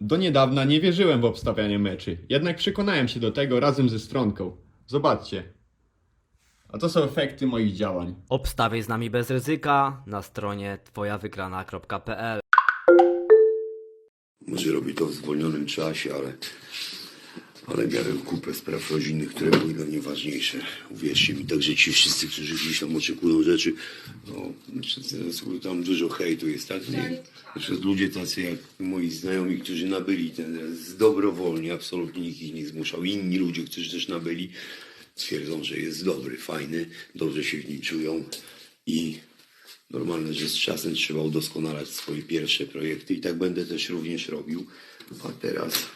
Do niedawna nie wierzyłem w obstawianie meczy, jednak przekonałem się do tego razem ze stronką. Zobaczcie. A to są efekty moich działań. Obstawiaj z nami bez ryzyka na stronie twojawygrana.pl Może robi to w zwolnionym czasie, ale, ale miałem kupę spraw rodzinnych, które były dla mnie ważniejsze. Uwierzcie mi, także ci wszyscy, którzy gdzieś tam oczekują rzeczy, no, tam dużo hejtu jest, tak? Nie, przykład ludzie tacy jak moi znajomi, którzy nabyli ten raz dobrowolnie, absolutnie nikt ich nie zmuszał. Inni ludzie, którzy też nabyli, twierdzą, że jest dobry, fajny, dobrze się w nim czują i Normalne, że z czasem trzeba udoskonalać swoje pierwsze projekty i tak będę też również robił. A teraz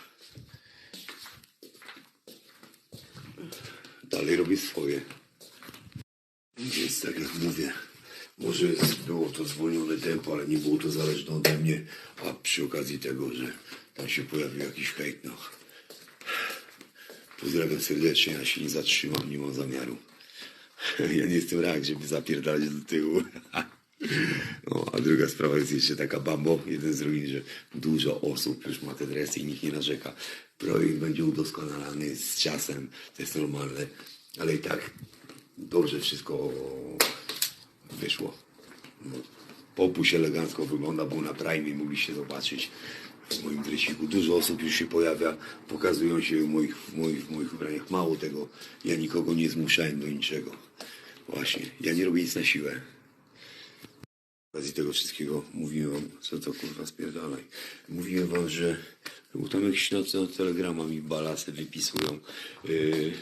dalej robię swoje. Więc tak jak mówię, może było to zwolnione tempo, ale nie było to zależne ode mnie, a przy okazji tego, że tam się pojawił jakiś hejt, no. Pozdrawiam serdecznie, ja się nie zatrzymam, nie mam zamiaru. Ja nie jestem rak, żeby zapierdalać do tyłu. No, a druga sprawa jest jeszcze taka bambo, jeden z drugim, że dużo osób już ma te dresy i nikt nie narzeka. Projekt będzie udoskonalany z czasem, to jest normalne, ale i tak dobrze wszystko wyszło. No, Popuś elegancko wygląda, był na Prime, mogliście zobaczyć w moim dresiku. Dużo osób już się pojawia, pokazują się w moich, w moich, w moich ubraniach. Mało tego, ja nikogo nie zmuszałem do niczego. Właśnie, ja nie robię nic na siłę. Okazji tego wszystkiego mówiłem wam, co to kurwa spierdalaj. Mówiłem wam, że bo tam jakieś noce od telegrama mi balasy wypisują. Yy,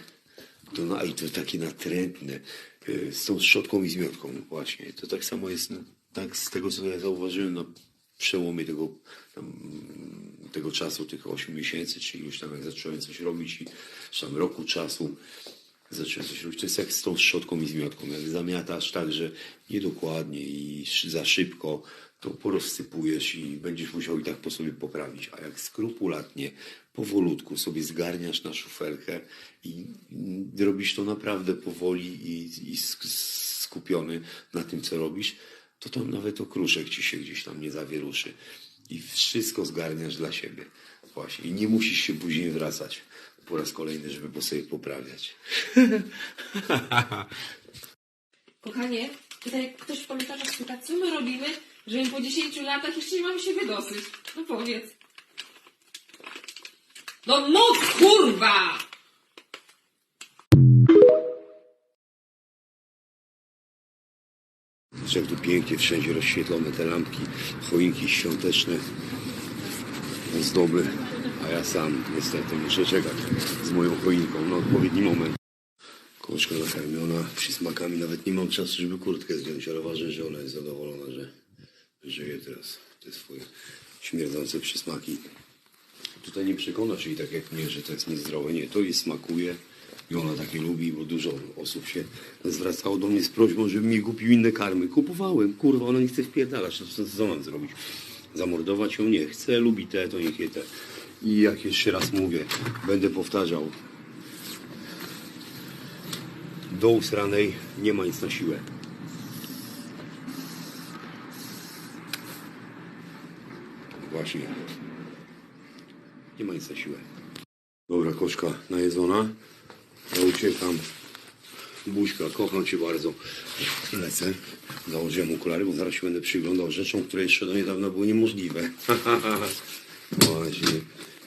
to na, i to takie natrętne. Yy, z tą szczotką i zmiotką właśnie. To tak samo jest, no, tak z tego co ja zauważyłem na przełomie tego, tam, tego czasu, tych 8 miesięcy, czyli już tam jak zacząłem coś robić i tam roku czasu zacząłem coś robić. To jest jak z tą szczotką i zmiotką. Jak zamiatasz tak, że niedokładnie i za szybko, to porozsypujesz i będziesz musiał i tak po sobie poprawić. A jak skrupulatnie, powolutku sobie zgarniasz na szufelkę i robisz to naprawdę powoli i, i sk- skupiony na tym, co robisz, to tam nawet okruszek ci się gdzieś tam nie zawieruszy. I wszystko zgarniasz dla siebie. Właśnie. I nie musisz się później wracać po raz kolejny, żeby po sobie poprawiać. Kochanie, tutaj ktoś w komentarzach pyta, co my robimy, że po 10 latach jeszcze nie mamy się wydosyć. No powiedz. No mów, kurwa! Zobacz, jak tu pięknie wszędzie rozświetlone te lampki, choinki świąteczne, ozdoby, a ja sam niestety muszę czekać z moją choinką na odpowiedni moment. Kołczka nakarmiona, przysmakami, nawet nie mam czasu, żeby kurtkę zdjąć, ale ważne, że ona jest zadowolona, że żyje teraz te swoje śmierdzące przysmaki. Tutaj nie przekonasz jej tak jak mnie, że to jest niezdrowe. Nie, to jej smakuje i ona takie lubi, bo dużo osób się zwracało do mnie z prośbą, żebym mi kupił inne karmy. Kupowałem, kurwa, ona nie chce wpierdalać. Co mam zrobić? Zamordować ją nie chce, lubi te, to niech je te. I jak jeszcze raz mówię, będę powtarzał, do usranej nie ma nic na siłę. Właśnie. Nie ma nic na siłę. Dobra, koczka najedzona. Ja uciekam. Buźka, kocham cię bardzo. Lecę. Założyłem okulary, bo zaraz się będę przyglądał rzeczom, które jeszcze do niedawna były niemożliwe. Właśnie.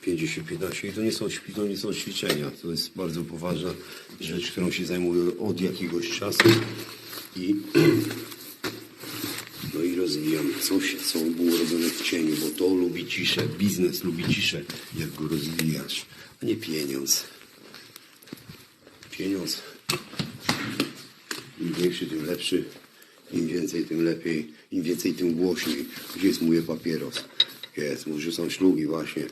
50-15 i to nie, są, to nie są ćwiczenia. To jest bardzo poważna rzecz, którą się zajmuję od jakiegoś czasu. I no i rozwijam coś, co było robione w cieniu, bo to lubi ciszę, biznes lubi ciszę, jak go rozwijasz, a nie pieniądz. Pieniądz, im większy, tym lepszy, im więcej, tym lepiej, im więcej, tym głośniej. Gdzie jest mój papieros? Jest, mu rzucam szlugi właśnie.